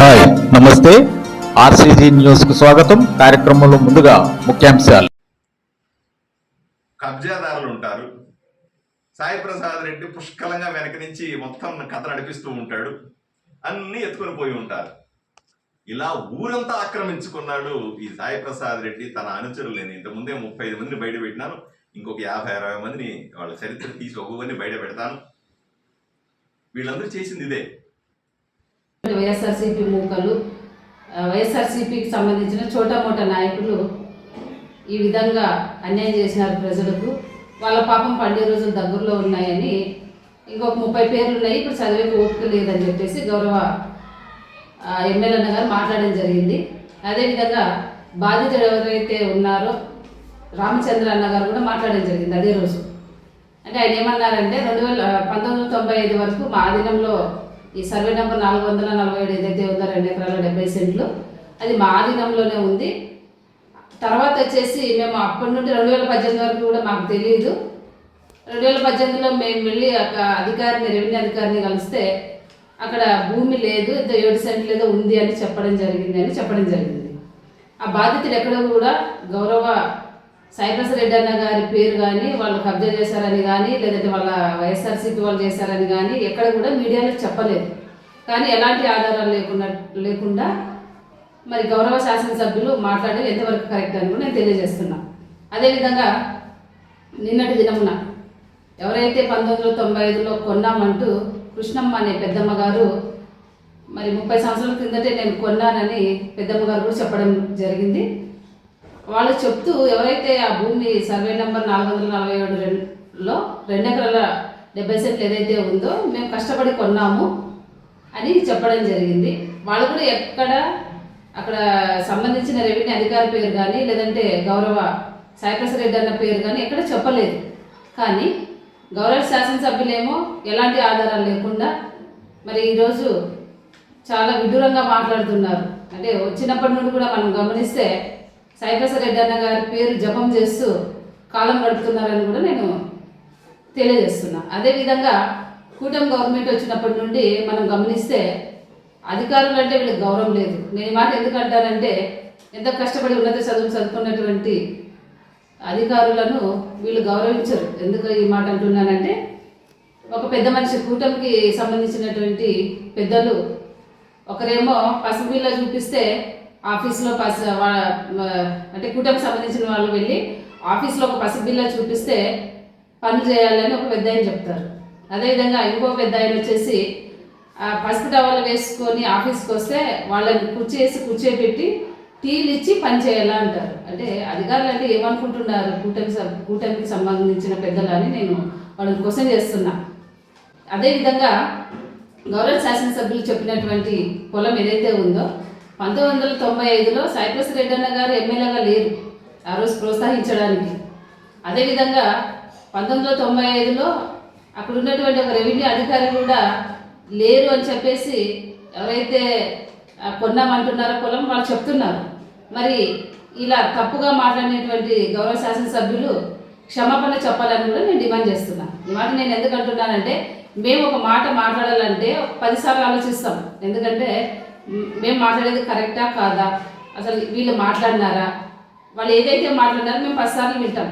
Hi నమస్తే. RCG న్యూస్కు స్వాగతం. కార్యక్రమంలో ముందుగా ముఖ్యాంశాలు. కబ్జాదారులు ఉంటారు. సాయి ప్రసాద్ రెడ్డి పుష్కలంగా వెనక నుంచి మొత్తం కథ నడిపిస్తూ ఉంటాడు. అన్ని ఎత్తుకొని పోయి ఉంటారు. ఇలా ఊరంతా ఆక్రమించుకున్నాడు ఈ సాయి ప్రసాద్ రెడ్డి. తన అనుచరులు అనుచరులని ఇంతకుముందే ముప్పై ఐదు మందిని బయట పెట్టినాను. ఇంకొక యాభై అరవై మందిని వాళ్ళ చరిత్ర తీసి ఒక్కొక్కరిని బయట పెడతాను. వీళ్ళందరూ చేసింది ఇదే. వైఎస్ఆర్సీపీ మూకలు వైఎస్ఆర్సీపీకి సంబంధించిన చోటా మోటా నాయకులు ఈ విధంగా అన్యాయం చేసినారు ప్రజలకు. వాళ్ళ పాపం పండే రోజులు దగ్గరలో ఉన్నాయని ఇంకొక ముప్పై పేర్లు ఉన్నాయి. ఇప్పుడు చదివే ఓపిక లేదని చెప్పేసి గౌరవ ఆ, ఎమ్మెల్యే గారు మాట్లాడడం జరిగింది. అదేవిధంగా బాధితుడు ఎవరైతే ఉన్నారో రామచంద్ర అన్న గారు కూడా మాట్లాడడం జరిగింది అదే రోజు. అంటే ఆయన ఏమన్నారంటే రెండు వేల పంతొమ్మిది వందల తొంభై ఐదు వరకు మా ఆధీనంలో ఈ సర్వే నెంబర్ నాలుగు వందల నలభై ఏడు ఏదైతే ఉందో రెండు ఎకరాల డెబ్బై సెంట్లు అది మా ఆధీనంలోనే ఉంది. తర్వాత వచ్చేసి మేము అప్పటి నుండి రెండు వేల పద్దెనిమిది వరకు కూడా మాకు తెలియదు రెండు వేల పద్దెనిమిదిలో మేము వెళ్ళి ఒక అధికారిని రెవెన్యూ అధికారిని కలిస్తే అక్కడ భూమి లేదు ఇంత ఏడు సెంట్లు ఏదో ఉంది అని చెప్పడం జరిగింది అని చెప్పడం జరిగింది. ఆ బాధితుడు ఎక్కడ కూడా గౌరవ సైప్రస్ రెడ్డి అన్న గారి పేరు కానీ వాళ్ళు కబ్జా చేశారని కానీ లేదంటే వాళ్ళ వైఎస్ఆర్సీపీ వాళ్ళు చేశారని కానీ ఎక్కడ కూడా మీడియాలో చెప్పలేదు. కానీ ఎలాంటి ఆధారాలు లేకుండా లేకుండా మరి గౌరవ శాసనసభ్యులు మాట్లాడడం ఎంతవరకు కరెక్ట్ అని కూడా నేను తెలియజేస్తున్నా. అదేవిధంగా నిన్నటి దినమున ఎవరైతే పంతొమ్మిది వందల తొంభై ఐదులో కొన్నామంటూ కృష్ణమ్మ అనే పెద్దమ్మ గారు మరి ముప్పై సంవత్సరాల కిందటే నేను కొన్నానని పెద్దమ్మ గారు కూడా చెప్పడం జరిగింది. వాళ్ళు చెప్తూ ఎవరైతే ఆ భూమి సర్వే నెంబర్ నాలుగు వందల నలభై ఏడు రెండులో రెండు ఎకరాల డెబ్బై సెంట్లు ఏదైతే ఉందో మేము కష్టపడి కొన్నాము అని చెప్పడం జరిగింది. వాళ్ళు కూడా ఎక్కడ అక్కడ సంబంధించిన రెవెన్యూ అధికారి పేరు కానీ లేదంటే గౌరవ సాయిప్రస రెడ్డి అన్న పేరు కానీ ఎక్కడ చెప్పలేదు. కానీ గౌరవ శాసనసభ్యులేమో ఎలాంటి ఆధారాలు లేకుండా మరి ఈరోజు చాలా విడ్డూరంగా మాట్లాడుతున్నారు. అంటే వచ్చినప్పటి నుండి కూడా మనం గమనిస్తే రెడ్డి అన్న గారి పేరు జపం చేస్తూ కాలం గడుపుతున్నారని కూడా నేను తెలియజేస్తున్నా. అదేవిధంగా కూటమి గవర్నమెంట్ వచ్చినప్పటి నుండి మనం గమనిస్తే అధికారులు అంటే వీళ్ళకి గౌరవం లేదు. నేను ఈ మాట ఎందుకు అంటానంటే ఎంత కష్టపడి ఉన్నత చదువు చదువుకున్నటువంటి అధికారులను వీళ్ళు గౌరవించరు. ఎందుకు ఈ మాట అంటున్నానంటే ఒక పెద్ద మనిషి కూటమికి సంబంధించినటువంటి పెద్దలు ఒకరేమో పసుపు చూపిస్తే ఆఫీస్లో పసి అంటే కూటమికి సంబంధించిన వాళ్ళు వెళ్ళి ఆఫీస్లో ఒక పసిబిల్ల చూపిస్తే పనులు చేయాలని ఒక పెద్ద ఆయన చెప్తారు. అదేవిధంగా ఇంకో పెద్ద ఆయన వచ్చేసి ఆ పసుపు టవల్ వేసుకొని ఆఫీస్కి వస్తే వాళ్ళని కుర్చేసి కూర్చోబెట్టి టీలు ఇచ్చి పని చేయాలా అంటారు. అంటే అధికారులు అంటే ఏమనుకుంటున్నారు? కూటమి కూటమికి సంబంధించిన పెద్దలు అని నేను వాళ్ళని క్వశ్చన్ చేస్తున్నా. అదేవిధంగా గౌరవ శాసనసభ్యులు చెప్పినటువంటి పొలం ఏదైతే ఉందో పంతొమ్మిది వందల తొంభై ఐదులో సైప్రస్ రెడ్డన్న గారు ఎమ్మెల్యేగా లేరు. ఆ రోజు ప్రోత్సహించడానికి. అదేవిధంగా పంతొమ్మిది వందల తొంభై ఐదులో అక్కడ ఉన్నటువంటి ఒక రెవెన్యూ అధికారి కూడా లేరు అని చెప్పేసి ఎవరైతే కొన్నామంటున్నారో పొలం వాళ్ళు చెప్తున్నారు. మరి ఇలా తప్పుగా మాట్లాడినటువంటి గౌరవ శాసనసభ్యులు క్షమాపణ చెప్పాలని కూడా నేను డిమాండ్ చేస్తున్నాను ఈ మాట నేను ఎందుకు అంటున్నానంటే మేము ఒక మాట మాట్లాడాలంటే పదిసార్లు ఆలోచిస్తాం. ఎందుకంటే మేము మాట్లాడేది కరెక్టా కాదా? అసలు వీళ్ళు మాట్లాడినారా? వాళ్ళు ఏదైతే మాట్లాడినారో మేము పదిసార్లు వింటాం.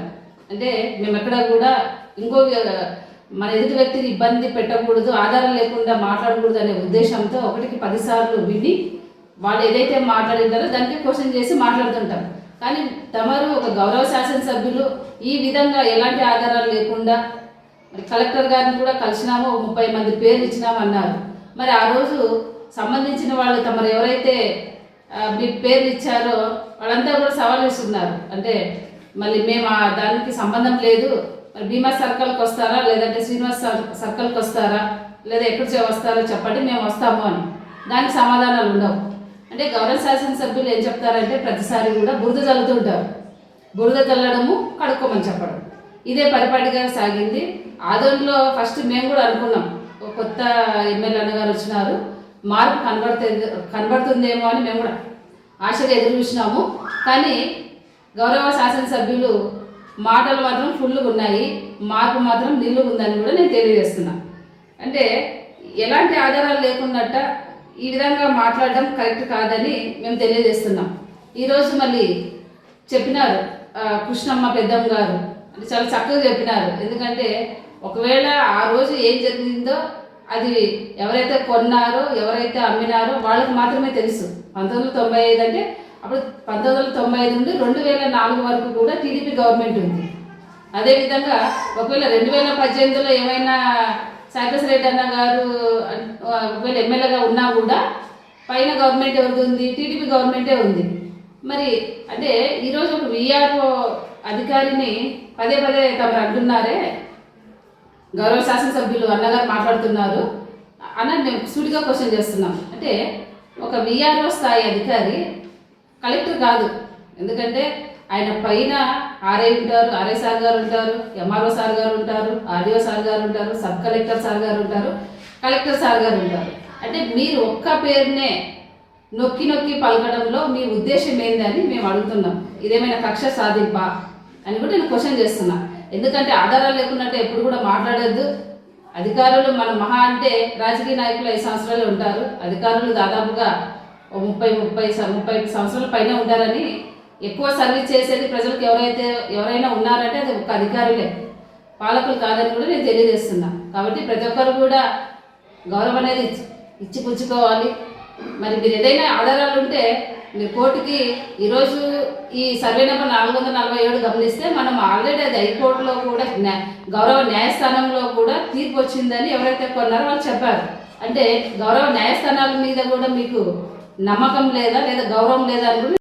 అంటే మేము ఎక్కడ కూడా ఇంకో మన ఎదుటి వ్యక్తిని ఇబ్బంది పెట్టకూడదు ఆధారం లేకుండా మాట్లాడకూడదు అనే ఉద్దేశంతో ఒకటికి పదిసార్లు విని వాళ్ళు ఏదైతే మాట్లాడింటారో దానికి క్వశ్చన్ చేసి మాట్లాడుతుంటాం. కానీ తమరు ఒక గౌరవ శాసనసభ్యులు ఈ విధంగా ఎలాంటి ఆధారాలు లేకుండా మరి కలెక్టర్ గారిని కూడా కలిసినాము ముప్పై మంది పేర్లు ఇచ్చినామన్నారు. మరి ఆ రోజు సంబంధించిన వాళ్ళు తమరు ఎవరైతే మీ పేర్లు ఇచ్చారో వాళ్ళంతా కూడా సవాల్ వేస్తున్నారు. అంటే మళ్ళీ మేము ఆ దానికి సంబంధం లేదు. మరి భీమా సర్కిల్కి వస్తారా? లేదంటే శ్రీనివాస్ సర్- సర్కిల్కి వస్తారా? లేదా ఎక్కడి నుంచి వస్తారో చెప్పండి మేము వస్తాము అని. దానికి సమాధానాలు ఉండవు. అంటే గౌరవ శాసనసభ్యులు ఏం చెప్తారంటే ప్రతిసారి కూడా బురద చల్లుతుంటారు బురద చల్లడము కడుక్కోమని చెప్పడం. ఇదే పరిపాటిగా సాగింది. ఆదోన్లో ఫస్ట్ మేము కూడా అనుకున్నాం. ఒక కొత్త ఎమ్మెల్యే అన్నగారు వచ్చినారు. మార్పు కనబడుతుంది కనబడుతుందేమో అని మేము కూడా ఆశగా ఎదురు చూసినాము. కానీ గౌరవ శాసనసభ్యులు మాటలు మాత్రం ఫుల్గా ఉన్నాయి మార్పు మాత్రం నిల్లు ఉందని కూడా నేను తెలియజేస్తున్నా. అంటే ఎలాంటి ఆధారాలు లేకున్నట్ట ఈ విధంగా మాట్లాడడం కరెక్ట్ కాదని మేము తెలియజేస్తున్నాం. ఈరోజు మళ్ళీ చెప్పినారు కృష్ణమ్మ పెద్దమ్మ గారు. అంటే చాలా చక్కగా చెప్పినారు. ఎందుకంటే ఒకవేళ ఆ రోజు ఏం జరిగిందో అది ఎవరైతే కొన్నారో ఎవరైతే అమ్మినారో వాళ్ళకి మాత్రమే తెలుసు. పంతొమ్మిది వందల తొంభై ఐదు అంటే అప్పుడు పంతొమ్మిది వందల తొంభై ఐదు నుండి రెండు వేల నాలుగు వరకు కూడా టీడీపీ గవర్నమెంట్ ఉంది. అదేవిధంగా ఒకవేళ రెండు వేల పద్దెనిమిదిలో ఏమైనా సాయిప్రసాద్ రెడ్డి అన్న గారు ఒకవేళ ఎమ్మెల్యేగా ఉన్నా కూడా పైన గవర్నమెంట్ ఎవరిది ఉంది? టీడీపీ గవర్నమెంటే ఉంది. మరి అంటే ఈరోజు ఒక విఆర్ఓ అధికారిని పదే పదే తమరు అంటున్నారే గౌరవ శాసనసభ్యులు అన్నగారు మాట్లాడుతున్నారు. అన్న మేము సూటిగా క్వశ్చన్ చేస్తున్నాం. అంటే ఒక విఆర్ఓ స్థాయి అధికారి కలెక్టర్ కాదు. ఎందుకంటే ఆయన పైన ఆర్ఐ ఉంటారు ఆర్ఐ సార్ గారు ఉంటారు ఎంఆర్ఓ సార్ గారు ఉంటారు ఆర్డీఓ సార్ గారు ఉంటారు సబ్ కలెక్టర్ సార్ గారు ఉంటారు కలెక్టర్ సార్ గారు ఉంటారు. అంటే మీరు ఒక్క పేరునే నొక్కి నొక్కి పలకడంలో మీ ఉద్దేశం ఏందని మేము అడుగుతున్నాం. ఇదేమైనా కక్ష సాధింపా అని కూడా నేను క్వశ్చన్ చేస్తున్నా. ఎందుకంటే ఆధారాలు లేకున్నట్టు ఎప్పుడు కూడా మాట్లాడొద్దు. అధికారులు మన మహా అంటే రాజకీయ నాయకులు ఐదు సంవత్సరాలు ఉంటారు. అధికారులు దాదాపుగా ఓ ముప్పై ముప్పై ముప్పై సంవత్సరాల పైన ఉంటారని ఎక్కువ సర్వీస్ చేసేది ప్రజలకు ఎవరైతే ఎవరైనా ఉన్నారంటే అది ఒక అధికారులే. పాలకులు కాదని కూడా నేను తెలియజేస్తున్నా. కాబట్టి ప్రతి ఒక్కరు కూడా గౌరవం అనేది ఇచ్చి పుచ్చుకోవాలి మరి మీరు ఏదైనా ఆధారాలు ఉంటే కోర్టుకి ఈరోజు ఈ సర్వే నెంబర్ నాలుగు వందల నలభై ఏడు గమనిస్తే మనం ఆల్రెడీ అది హైకోర్టులో కూడా న్యా- గౌరవ న్యాయస్థానంలో కూడా తీర్పు వచ్చిందని ఎవరైతే కొన్నారో వాళ్ళు చెప్పారు. అంటే గౌరవ న్యాయస్థానాల మీద కూడా మీకు నమ్మకం లేదా లేదా గౌరవం లేదా అని